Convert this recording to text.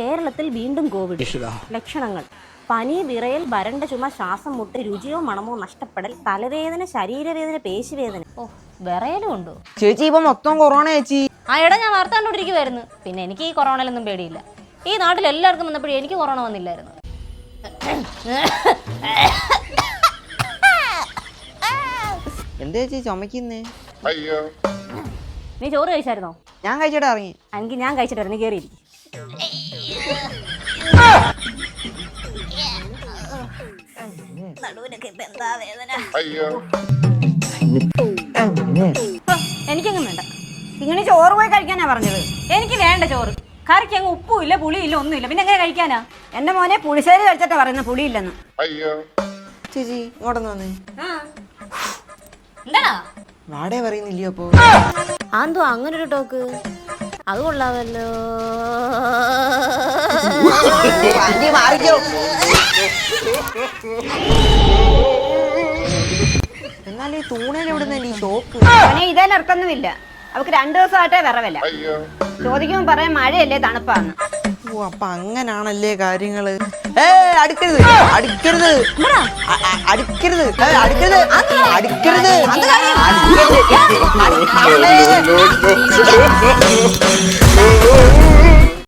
കേരളത്തിൽ വീണ്ടും കോവിഡ്. ലക്ഷണങ്ങൾ. പനി വിറയൽ വരണ്ട ചുമ ശ്വാസം മുട്ട് രുചിയോ മണമോ നഷ്ടപ്പെടൽ തലവേദന ശരീരവേദന പേശിവേദന. ഓ വിറയലും ഉണ്ടോ? ചേച്ചി ഇപ്പൊ മൊത്തം കൊറോണ ചേച്ചി. ആ ഇട ഞാൻ വാർത്ത കണ്ടുകൊണ്ടിരിക്കുവായിരുന്നു. പിന്നെ എനിക്ക് ഈ കൊറോണയിലൊന്നും പേടിയില്ല. ഈ നാട്ടിൽ എല്ലാവർക്കും വന്നപ്പോഴും എനിക്ക് കൊറോണ വന്നില്ലായിരുന്നു. എന്താ ചേച്ചി ചുമക്കുന്നേ നീ ചോറ് കഴിച്ചായിരുന്നോ? ഞാൻ കഴിച്ചിട്ട് ഇറങ്ങി. എനിക്ക് ഞാൻ കഴിച്ചിട്ട് വരാം. നീ കയറിയിരിക്കും നടുവിനൊക്കെ ഇപ്പൊ എന്താ വേദന എനിക്കങ്ങും വേണ്ട. ഇങ്ങനെ ചോറ് പോയി കഴിക്കാനാ പറഞ്ഞത്. എനിക്ക് വേണ്ട ചോറ്. കറിക്ക് അങ്ങ് ഉപ്പും ഇല്ല പുളിയും ഇല്ല ഒന്നുമില്ല. പിന്നെ എങ്ങനെ കഴിക്കാനാ? എന്റെ മോനെ പുളിശ്ശേരി കഴിച്ചിട്ടാ പറയുന്നത് പുളിയില്ലെന്ന്. ചേച്ചി ഇങ്ങോട്ടൊന്ന് വന്നേ. എന്താടാ? വാടേ പറയുന്നില്ലയോ അപ്പോ? ആന്തോ അങ്ങനെ ഒരു ടോക്ക്. അത് കൊള്ളാമല്ലോ. വണ്ടി മാറിക്കോ. എന്നാലും ഈ തൂണേൽ എവിടുന്ന ഈ ഷോക്ക് മോനെ ഇതേലും ഇറക്കൊന്നുമില്ല അവക്ക് രണ്ടു ദിവസമായിട്ടേ വിറവല്ല. ചോദിക്കുമ്പോ പറയാൻ മഴയല്ലേ തണുപ്പാന്ന്. ഓ അപ്പൊ അങ്ങനാണല്ലേ കാര്യങ്ങൾ? ഏ അടുക്കരുത്. അടുക്കരുത്. അടുക്കരുത്. അടുക്കരുത്. അടുക്കരുത്. അടുക്കരുത്.